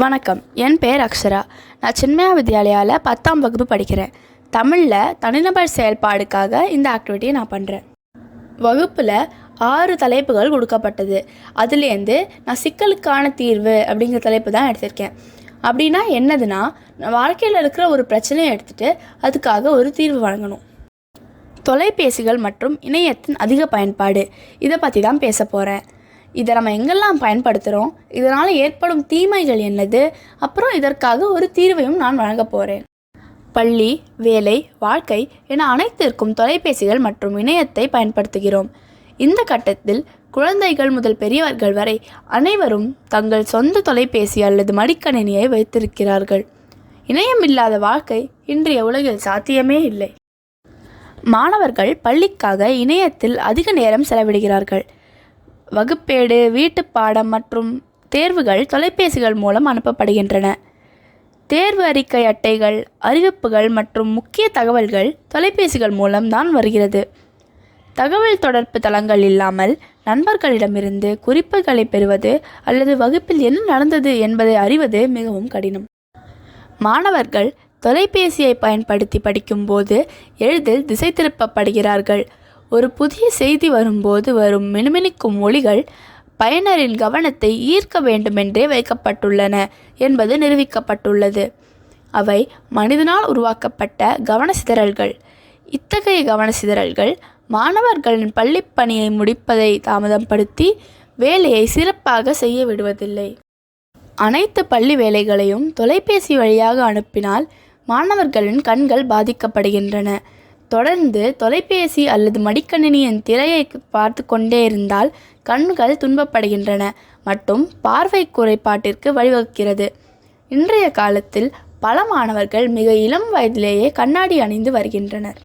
வணக்கம். என் பெயர் அக்ஷரா. நான் சின்மயா வித்யாலயாவில் பத்தாம் வகுப்பு படிக்கிறேன். தமிழில் தனிநபர் செயல்பாடுக்காக இந்த ஆக்டிவிட்டியை நான் பண்ணுறேன் வகுப்பில் ஆறு தலைப்புகள் கொடுக்கப்பட்டது. அதுலேருந்து நான் சிக்கலுக்கான தீர்வு அப்படிங்கிற தலைப்பு தான் எடுத்திருக்கேன். அப்படின்னா என்னதுன்னா நான் வாழ்க்கையில் இருக்கிற ஒரு பிரச்சனையை எடுத்துகிட்டு அதுக்காக ஒரு தீர்வு வழங்கணும். தொலைபேசிகள் மற்றும் இணையத்தின் அதிக பயன்பாடு. இதை பற்றி தான் பேச போகிறேன் இதை நம்ம எங்கெல்லாம் பயன்படுத்துகிறோம் இதனால் ஏற்படும் தீமைகள் என்னது? அப்புறம் இதற்காக ஒரு தீர்வையும் நான் வழங்கப் போகிறேன் பள்ளி வேலை வாழ்க்கை என அனைத்திற்கும் தொலைபேசிகள் மற்றும் இணையத்தை பயன்படுத்துகிறோம். இந்த கட்டத்தில் குழந்தைகள் முதல் பெரியவர்கள் வரை அனைவரும் தங்கள் சொந்த தொலைபேசி அல்லது மடிக்கணினியை வைத்திருக்கிறார்கள். இணையம் இல்லாத வாழ்க்கை இன்றைய உலகில் சாத்தியமே இல்லை. மாணவர்கள் பள்ளிக்காக இணையத்தில் அதிக நேரம் செலவிடுகிறார்கள். வகுப்பேடு வீட்டுப்பாடம் மற்றும் தேர்வுகள் தொலைபேசிகள் மூலம் அனுப்பப்படுகின்றன. தேர்வு அறிக்கை அட்டைகள் அறிவிப்புகள் மற்றும் முக்கிய தகவல்கள் தொலைபேசிகள் மூலம் தான் வருகிறது. தகவல் தொடர்பு தளங்கள் இல்லாமல் நண்பர்களிடமிருந்து குறிப்புகளை பெறுவது அல்லது வகுப்பில் என்ன நடந்தது என்பதை அறிவது மிகவும் கடினம். மாணவர்கள் தொலைபேசியை பயன்படுத்தி படிக்கும்போது எளிதில் திசை திருப்பப்படுகிறார்கள் ஒரு புதிய செய்தி வரும்போது வரும் மினுமினுக்கும் ஒளிகள் பயனரின் கவனத்தை ஈர்க்க வேண்டுமென்றே வைக்கப்பட்டுள்ளன என்பது நிரூபிக்கப்பட்டுள்ளது. அவை மனிதனால் உருவாக்கப்பட்ட கவனசிதறல்கள். இத்தகைய கவனசிதறல்கள் மாணவர்களின் பள்ளிப்பணியை முடிப்பதை தாமதப்படுத்தி வேலையை சிறப்பாக செய்ய விடுவதில்லை. அனைத்து பள்ளி வேலைகளையும் தொலைபேசி வழியாக அனுப்பினால் மாணவர்களின் கண்கள் பாதிக்கப்படுகின்றன. தொடர்ந்து தொலைபேசி அல்லது மடிக்கணினியின் திரையை பார்த்து கொண்டே இருந்தால் கண்கள் துன்பப்படுகின்றன மற்றும் பார்வை குறைபாட்டிற்கு வழிவகுக்கிறது. இன்றைய காலத்தில் பல மாணவர்கள் மிக இளம் வயதிலேயே கண்ணாடி அணிந்து வருகின்றனர்.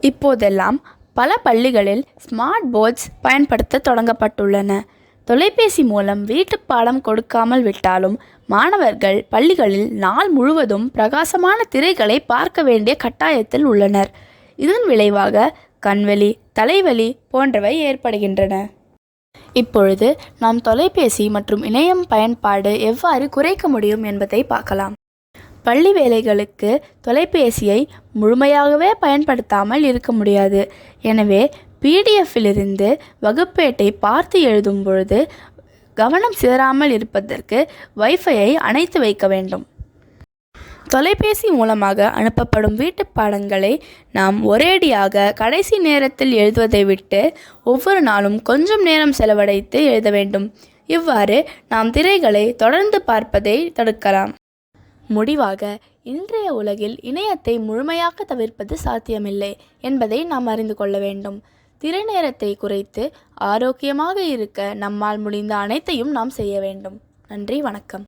இப்போதெல்லாம் பல பள்ளிகளில் ஸ்மார்ட் போர்ட்ஸ் பயன்படுத்த தொடங்கப்பட்டுள்ளன. தொலைபேசி மூலம் வீட்டுப் பாடம் கொடுக்காமல் விட்டாலும் மாணவர்கள் பள்ளிகளில் நாள் முழுவதும் பிரகாசமான திரைகளை பார்க்க வேண்டிய கட்டாயத்தில் உள்ளனர். இதன் விளைவாக கண்வலி தலைவலி போன்றவை ஏற்படுகின்றன. இப்பொழுது நாம் தொலைபேசி மற்றும் இணையம் பயன்பாடு எவ்வாறு குறைக்க முடியும் என்பதை பார்க்கலாம். பள்ளி வேலைகளுக்கு தொலைபேசியை முழுமையாகவே பயன்படுத்தாமல் இருக்க முடியாது. எனவே பிடிஎஃப்பிலிருந்து வகுப்பேட்டை பார்த்து எழுதும் பொழுது கவனம் சிதறாமல் இருப்பதற்கு வைஃபையை அணைத்து வைக்க வேண்டும். தொலைபேசி மூலமாக அனுப்பப்படும் வீட்டுப் பாடங்களை நாம் ஒரேடியாக கடைசி நேரத்தில் எழுதுவதை விட்டு ஒவ்வொரு நாளும் கொஞ்சம் நேரம் செலவழித்து எழுத வேண்டும். இவ்வாறு நாம் திரைகளை தொடர்ந்து பார்ப்பதை தடுக்கலாம். முடிவாக இன்றைய உலகில் இணையத்தை முழுமையாக தவிர்ப்பது சாத்தியமில்லை என்பதை நாம் அறிந்து கொள்ள வேண்டும். திரை நேரத்தை குறைத்து ஆரோக்கியமாக இருக்க நம்மால் முடிந்த அனைத்தையும் நாம் செய்ய வேண்டும். நன்றி வணக்கம்.